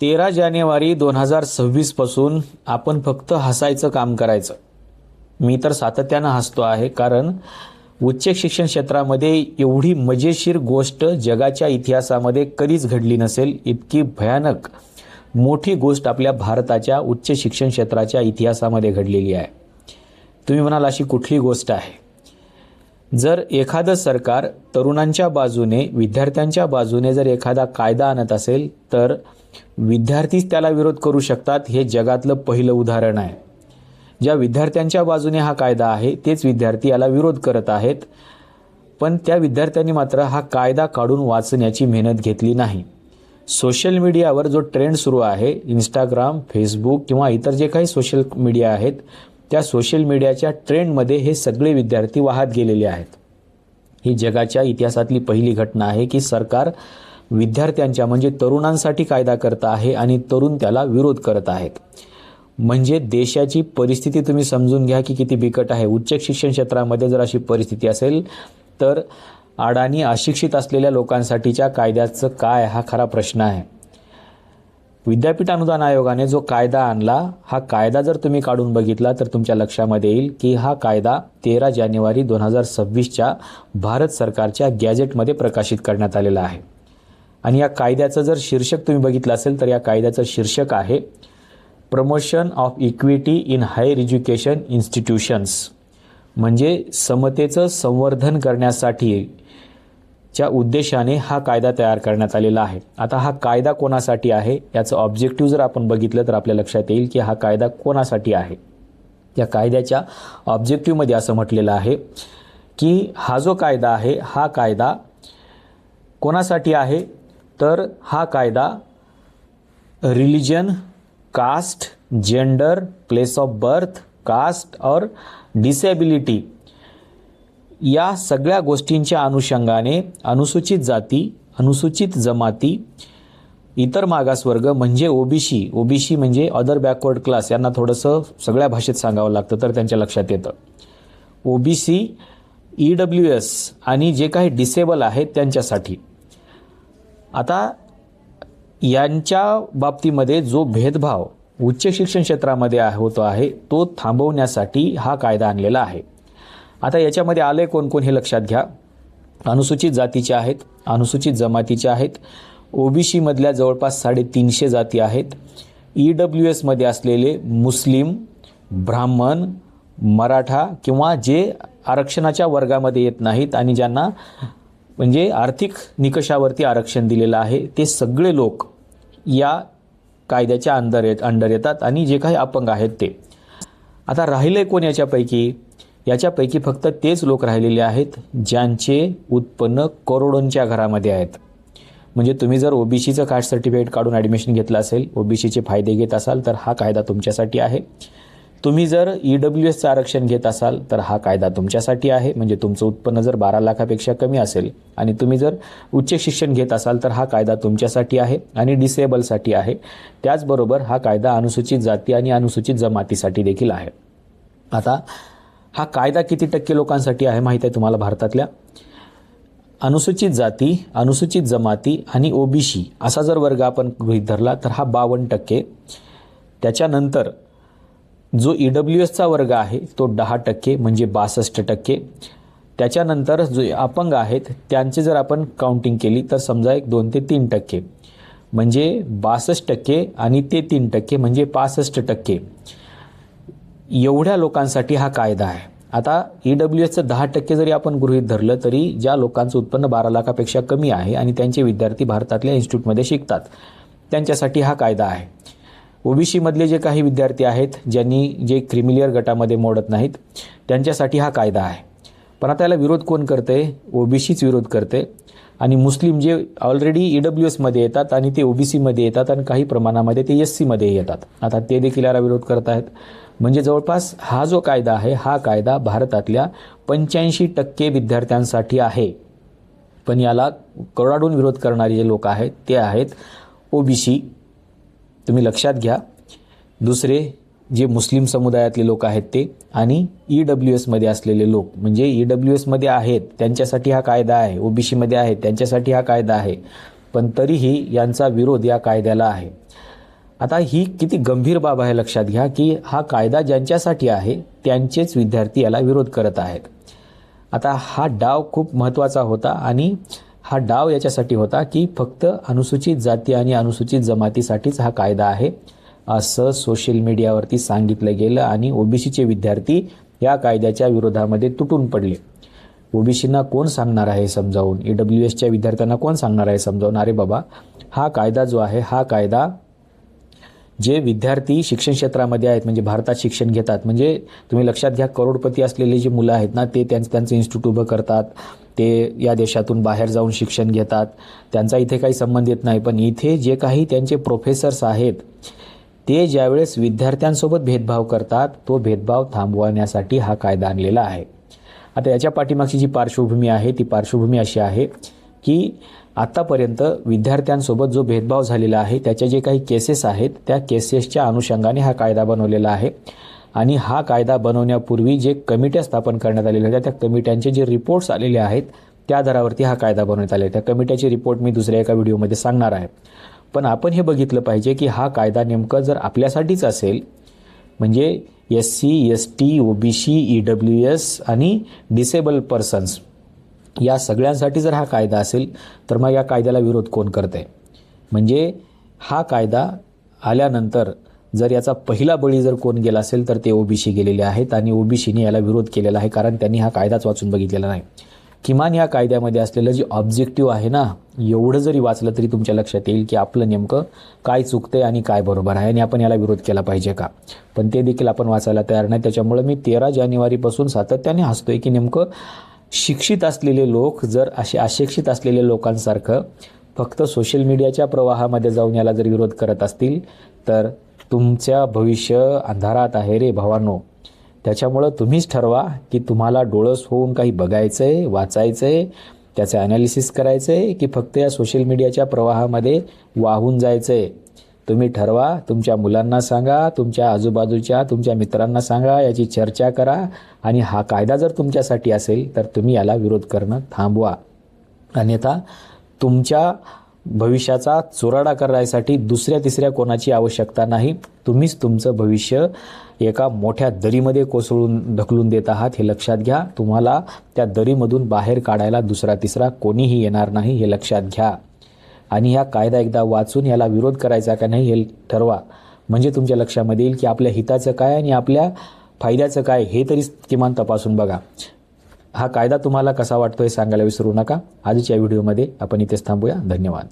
तेरा जानेवारी दोन हजार सव्वीसपासून आपण फक्त हसायचं काम करायचं. मी तर सातत्यानं हसतो आहे कारण उच्च शिक्षण क्षेत्रामध्ये एवढी मजेशीर गोष्ट जगाच्या इतिहासामध्ये कधीच घडली नसेल इतकी भयानक मोठी गोष्ट आपल्या भारताच्या उच्च शिक्षण क्षेत्राच्या इतिहासामध्ये घडलेली आहे. तुम्ही म्हणाल अशी कुठली गोष्ट आहे? जर एखादं सरकार तरुणांच्या बाजूने विद्यार्थ्यांच्या बाजूने जर एखादा कायदा आणत असेल तर विद्यार्थीच त्याला विरोध करू शकतात हे जगातलं पहिलं उदाहरण आहे. ज्या विद्यार्थ्यांच्या बाजूने हा कायदा आहे तेच विद्यार्थी याला विरोध करत आहेत. पण त्या विद्यार्थ्यांनी मात्र हा कायदा काढून वाचण्याची मेहनत घेतली नाही. सोशल मीडियावर जो ट्रेंड सुरू आहे इंस्टाग्राम फेसबुक किंवा इतर जे काही सोशल मीडिया आहेत त्या सोशल मीडियाच्या ट्रेंडमध्ये हे सगळे विद्यार्थी वाहत गेलेले आहेत. ही जगाच्या इतिहासातली पहिली घटना आहे की सरकार विद्यार्थ्यांच्या म्हणजे तरुणांसाठी कायदा करत आहे आणि तरुण त्याला विरोध करत आहेत. म्हणजे देशाची परिस्थिती तुम्ही समजून घ्या की किती बिकट आहे. उच्च शिक्षण क्षेत्रामध्ये जर अशी परिस्थिती असेल तर अडाणी अशिक्षित असलेल्या लोकांसाठीच्या कायद्याचं काय हा खरा प्रश्न आहे. विद्यापीठ अनुदान आयोगाने जो कायदा आणला हा कायदा जर तुम्ही काढून बघितला तर तुमच्या लक्षामध्ये येईल की हा कायदा तेरा जानेवारी दोन हजार सव्वीसच्या भारत सरकारच्या गॅजेटमध्ये प्रकाशित करण्यात आलेला आहे. आणि या कायद्याचं जर शीर्षक तुम्ही बघितलं असेल तर या कायद्याचं शीर्षक आहे promotion of equity in higher education institutions. म्हणजे समतेचं संवर्धन करण्यासाठी च्या उद्देशाने हा कायदा तयार करण्यात आलेला आहे. आता हा कायदा कोणासाठी आहे? याचं ऑब्जेक्टिव्ह जर आपण बघितलं तर आपल्या लक्षात येईल की हा कायदा कोणासाठी आहे? या कायद्याच्या ऑब्जेक्टिव्हमध्ये असं म्हटलेलं आहे की हा जो कायदा आहे हा कायदा कोणासाठी आहे? तर हा कायदा religion caste gender place of birth caste और डिसेबिलिटी या सगळ्या गोष्टींच्या अनुषंगाने अनुसूचित जाती अनुसूचित जमाती इतर मागासवर्ग म्हणजे ओबीसी. ओबीसी म्हणजे अदर बॅकवर्ड क्लास यांना थोडंसं सगळ्या भाषेत सांगावं लागतं तर त्यांच्या लक्षात येतं. ओबीसी ई डब्ल्यू एस आणि जे काही डिसेबल आहेत त्यांच्यासाठी. आता यांच्या बाबतीमध्ये जो भेदभाव उच्च शिक्षण क्षेत्रामध्ये आहे- होतो आहे तो थांबवण्यासाठी हा कायदा आणलेला आहे. आता याच्यामध्ये आले कोण कोण हे लक्षात घ्या. अनुसूचित जातीचे आहेत अनुसूचित जमातीचे आहेत ओबीसीमधल्या जवळपास साडेतीनशे जाती आहेत ई डब्ल्यू एसमध्ये असलेले मुस्लिम ब्राह्मण मराठा किंवा जे आरक्षणाच्या वर्गामध्ये येत नाहीत आणि ज्यांना म्हणजे आर्थिक निकषावरती आरक्षण दिलेलं आहे. ते सगळे लोक या कायद्याच्या अंडर येत अंडर येतात आणि जे काही अपंग आहेत ते. आता राहिले कोण याच्यापैकी? याच्यापैकी फक्त तेच लोक राहिलेले आहेत ज्यांचे उत्पन्न करोडोंच्या घरामध्ये आहेत. म्हणजे तुम्ही जर ओबीसीचं कास्ट सर्टिफिकेट काढून ॲडमिशन घेतलं असेल ओबीसीचे फायदे घेत असाल तर हा कायदा तुमच्यासाठी आहे. तुम्ही जर ई डब्ल्यू एसचं आरक्षण घेत असाल तर हा कायदा तुमच्यासाठी आहे. म्हणजे तुमचं उत्पन्न जर बारा लाखापेक्षा कमी असेल आणि तुम्ही जर उच्च शिक्षण घेत असाल तर हा कायदा तुमच्यासाठी आहे आणि डिसेबलसाठी आहे. त्याचबरोबर हा कायदा अनुसूचित जाती आणि अनुसूचित जमातीसाठी देखील आहे. आता हा कायदा किती टक्के लोकांसाठी आहे माहीत आहे तुम्हाला भारतातल्या? अनुसूचित जाती अनुसूचित जमाती आणि ओबीसी असा जर वर्ग आपण गृहीत धरला तर हा बावन्न टक्के. त्याच्यानंतर जो ई डब्ल्यू एसचा वर्ग आहे तो दहा टक्के म्हणजे बासष्ट टक्के. त्याच्यानंतर जो अपंग आहेत त्यांचे जर आपण काउंटिंग केली तर समजा एक दोन ते तीन टक्के. म्हणजे बासष्ट टक्के आणि ते तीन टक्के म्हणजे पासष्ट टक्के. एवढ्या लोकांसाठी हा कायदा आहे. आता ई डब्ल्यू एसचं दहा टक्के जरी आपण गृहीत धरलं तरी ज्या लोकांचं उत्पन्न बारा लाखापेक्षा कमी आहे आणि त्यांचे विद्यार्थी भारतातल्या इन्स्टिट्यूटमध्ये शिकतात त्यांच्यासाठी हा कायदा आहे. ओबीसीमधले जे काही विद्यार्थी आहेत ज्यांनी जे क्रिमिलियर गटामध्ये मोडत नाहीत त्यांच्यासाठी हा कायदा आहे. पण आता याला विरोध कोण करते? ओबीसीच विरोध करते. आणि मुस्लिम जे ऑलरेडी ई डब्ल्यू एसमध्ये येतात आणि ते ओबीसीमध्ये येतात आणि काही प्रमाणामध्ये ते एस सीमध्ये येतात. आता ते देखील याला विरोध करत आहेत. म्हणजे जवळपास हा जो कायदा आहे हा कायदा भारतातल्या पंच्याऐंशी टक्के विद्यार्थ्यांसाठी आहे. पण याला करोडाडून विरोध करणारे जे लोक आहेत ते आहेत ओबीसी. तुम्ही लक्षात घ्या. दुसरे जे मुस्लिम समुदायातले लोक आहेत ते आणि ई डब्ल्यू एसमध्ये असलेले लोक म्हणजे ई डब्ल्यू एसमध्ये आहेत त्यांच्यासाठी हा कायदा आहे ओबीसीमध्ये आहेत त्यांच्यासाठी हा कायदा आहे. पण तरीही यांचा विरोध या कायद्याला आहे. आता ही किती गंभीर बाब आहे लक्षात घ्या की हा कायदा ज्यांच्यासाठी आहे त्यांचेच विद्यार्थी याला विरोध करत आहेत. आता हा डाव खूप महत्त्वाचा होता आणि हा डाव याच्यासाठी होता की फक्त अनुसूचित जाती आणि अनुसूचित जमातीसाठीच हा कायदा आहे. असं सोशल मीडियावरती सांगितलं गेलं आणि ओबीसीचे विद्यार्थी या कायद्याच्या विरोधामध्ये तुटून पडले. ओबीसींना कोण सांगणार आहे समजावून? ई डब्ल्यू एसच्या विद्यार्थ्यांना कोण सांगणार आहे समजावून? अरे बाबा हा कायदा जो आहे हा कायदा जे विद्यार्थी शिक्षण क्षेत्रामध्ये आहेत म्हणजे भारतात शिक्षण घेतात म्हणजे तुम्ही लक्षात घ्या करोडपती असलेले जे मुलं आहेत ना ते त्यांचं त्यांचं इन्स्टिट्यूट उभं करतात ते या देशातून बाहेर जाऊन शिक्षण घेतात त्यांचा इथे काही संबंध येत नाही. पण इथे जे काही त्यांचे प्रोफेसर्स आहेत ते ज्यावेळेस विद्यार्थ्यांसोबत भेदभाव करतात तो भेदभाव थांबवण्यासाठी हा कायदा आणलेला आहे. आता याच्या पाठीमागची जी पार्श्वभूमी आहे ती पार्श्वभूमी अशी आहे की आत्तापर्यंत विद्यार्थ्यांसोबत जो भेदभाव झालेला आहे त्याच्या जे काही केसेस आहेत त्या केसेसच्या अनुषंगाने हा कायदा बनवलेला आहे. आणि हा कायदा बनवण्यापूर्वी जे कमिट्या स्थापन करण्यात आलेल्या होत्या त्या कमिट्यांचे जे रिपोर्ट्स आलेले आहेत त्या आधारावरती हा कायदा बनवण्यात आले त्या कमिट्याचे रिपोर्ट मी दुसऱ्या एका व्हिडिओमध्ये सांगणार आहे. पण आपण हे बघितलं पाहिजे की हा कायदा नेमकं जर आपल्यासाठीच असेल म्हणजे S C S T O B C E W S आणि डिसेबल पर्सन्स या सगळ्यांसाठी जर हा कायदा असेल तर मग या कायद्याला विरोध कोण करते म्हणजे हा कायदा आल्यानंतर जर याचा पहिला बळी जर कोण गेला असेल तर ते ओबीसी गेलेले आहेत आणि ओबीसीने याला विरोध केलेला आहे कारण त्यांनी हा कायदाच वाचून बघितलेला नाही. किमान या कायद्यामध्ये असलेलं जे ऑब्जेक्टिव्ह आहे ना एवढं जरी वाचलं तरी तुमच्या लक्षात येईल की आपलं नेमकं काय चुकतंय आणि काय बरोबर आहे आणि आपण याला विरोध केला पाहिजे का? पण ते देखील आपण वाचायला तयार नाही. त्याच्यामुळे मी तेरा जानेवारीपासून सातत्याने हसतोय की नेमकं शिक्षित असलेले लोक जर असे अशिक्षित असलेल्या लोकांसारखं फक्त सोशल मीडियाच्या प्रवाहामध्ये जाऊन याला जर विरोध करत असतील तर तुमच्या भविष्य अंधारात आहे रे भावानो. त्याच्यामुळं तुम्हीच ठरवा की तुम्हाला डोळस होऊन काही बघायचं आहे वाचायचं आहे त्याचं ॲनालिसिस करायचं आहे की फक्त या सोशल मीडियाच्या प्रवाहामध्ये वाहून जायचं आहे तुम्ही ठरवा तुमच्या मुलांना सांगा तुमच्या आजूबाजूच्या तुमच्या मित्रांना सांगा याची चर्चा करा आणि हा कायदा जर तुमच्यासाठी असेल तर तुम्ही याला विरोध करणं थांबवा. अन्यथा तुमच्या भविष्याचा चुराडा करायसाठी दुसऱ्या तिसऱ्या कोणाची आवश्यकता नाही. तुम्हीच तुमचं भविष्य एका मोठ्या दरीमध्ये कोसळून ढकलून देत आहात हे लक्षात घ्या. तुम्हाला त्या दरीमधून बाहेर काढायला दुसरा तिसरा कोणीही येणार नाही हे लक्षात घ्या. आणि हा कायदा एकदा वाचून याला विरोध करायचा का नाही हे ठरवा. म्हणजे तुमच्या लक्षामध्ये येईल की आपल्या हिताचं काय आणि आपल्या फायद्याचं काय हे तरी किमान तपासून बघा. हा कायदा तुम्हाला कसा वाटतो हे सांगायला विसरू नका. आजच्या व्हिडिओमध्ये आपण इथेच थांबूया. धन्यवाद.